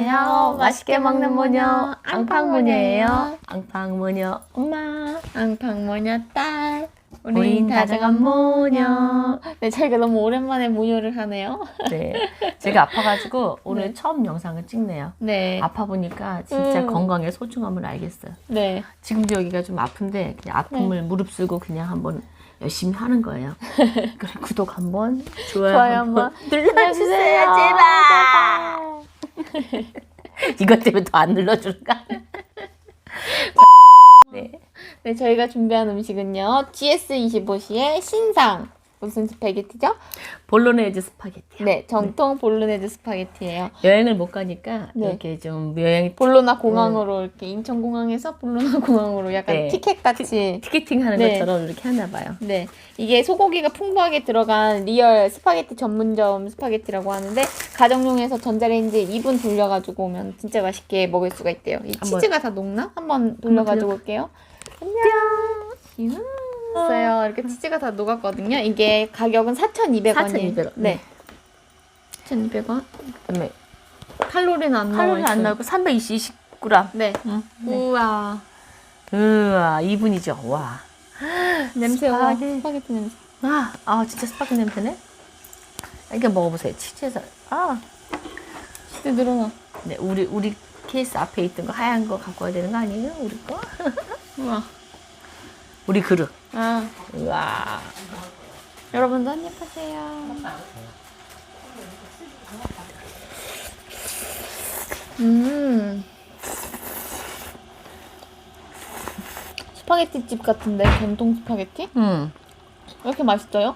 안녕하세요. 맛있게 먹는 모녀 앙팡 모녀예요. 앙팡 모녀 엄마. 앙팡 모녀 딸. 우린 다정한 모녀. 네, 저희가 너무 오랜만에 모녀를 하네요. 네, 제가 아파가지고 오늘 네. 처음 영상을 찍네요. 네. 아파 보니까 진짜 음. 건강의 소중함을 알겠어요. 네. 지금도 여기가 좀 아픈데 그냥 아픔을 무릅쓰고 그냥 한번 열심히 하는 거예요. 그래 구독 한번 좋아요, 좋아요 한번 한번 눌러주세요 제발. 이것 때문에 더 안 눌러줄까? 네. 네, 저희가 준비한 음식은요. GS25시의 신상. 무슨 스파게티죠? 볼로네즈 스파게티. 네, 정통 볼로네즈 스파게티예요. 여행을 못 가니까 네. 이렇게 좀 여행 볼로나 공항으로 이렇게 인천 공항에서 볼로나 공항으로 약간 네. 티켓 같이 티켓팅 하는 네. 것처럼 이렇게 하나 봐요. 네, 이게 소고기가 풍부하게 들어간 리얼 스파게티 전문점 스파게티라고 하는데 가정용에서 전자레인지 2분 돌려가지고 오면 진짜 맛있게 먹을 수가 있대요. 이 치즈가 다 녹나? 한번 돌려가지고 올게요. 안녕. 있어요. 이렇게 치즈가 다 녹았거든요. 이게 가격은 4,200원이에요. 4,200원. 네. 4,200원. 그다음에 칼로리는 안 나와 칼로리 안 있어요. 나오고 320g. 네. 응. 우와. 우와 2분이죠. 와. 냄새가 스파게티. 스파게티 냄새. 아, 아 진짜 스파게티 냄새네. 이렇게 먹어보세요. 치즈에서 아, 치즈 늘어나. 네 우리 우리 케이스 앞에 있던 거 하얀 거 갖고 와야 되는 거 아니에요? 우리 거? 우와. 우리 그릇. 아, 우와. 여러분도 한 입 하세요. 음. 스파게티 집 같은데 전통 스파게티? 음, 왜 이렇게 맛있어요?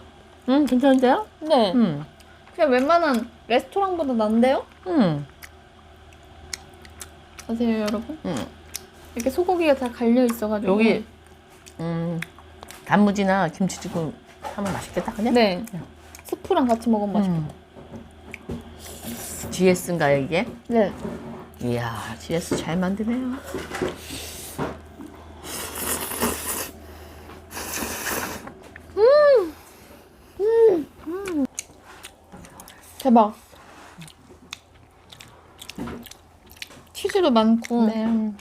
음 괜찮은데요? 네. 음, 그냥 웬만한 레스토랑보다 난데요? 음, 아세요, 여러분? 음. 이렇게 소고기가 다 갈려 있어가지고. 여기 음 단무지나 김치찌개 하면 맛있겠다, 그냥. 네. 스프랑 같이 먹으면 맛있어. 음. GS인가요 이게? 네. 이야, GS 잘 만드네요. 대박. 치즈도 많고. 네.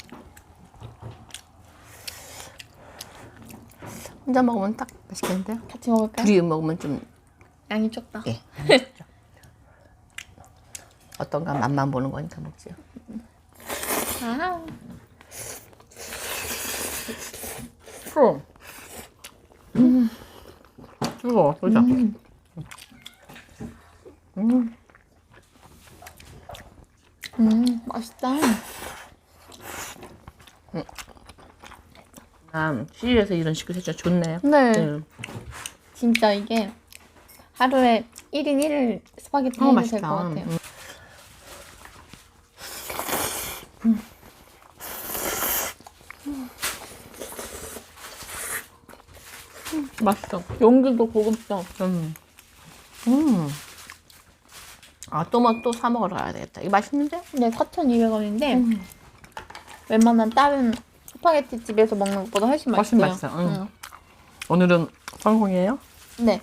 혼자 먹으면 딱 맛있겠는데요? 같이 먹을까요? 둘이 먹으면 좀 양이 적다. 예. 어떤가 맛만 보는 거니까 먹지요. 아. 어. 음. 이거 보자. 음. 음. 음, 맛있다. 아, 시리에서 이런 식으로 진짜 좋네요. 네. 네. 진짜 이게 하루에 1인 1일 스파게티 어, 해도 맛있다. 될것 같아요. 음. 맛있어. 용기도 고급져. 음. 음. 아, 또, 뭐, 또사 먹으러 가야 되겠다. 이거 맛있는데? 네, 4,200원인데 음. 웬만한 다른 스파게티 집에서 먹는 것보다 훨씬 훨씬 맛있어요. 맛있어, 응. 오늘은 성공이에요? 응. 네.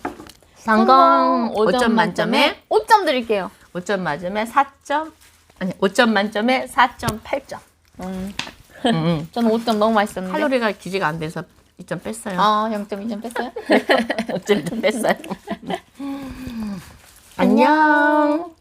성공 5점 만점에 5점 드릴게요. 5점 만점에 4점 아니 5점 만점에 4.8점. 음, 음, 저는 5점 너무 맛있었는데. 칼로리가 기재가 안 돼서 2점 뺐어요. 아, 0.2점 뺐어요? 5점 좀 뺐어요. 안녕.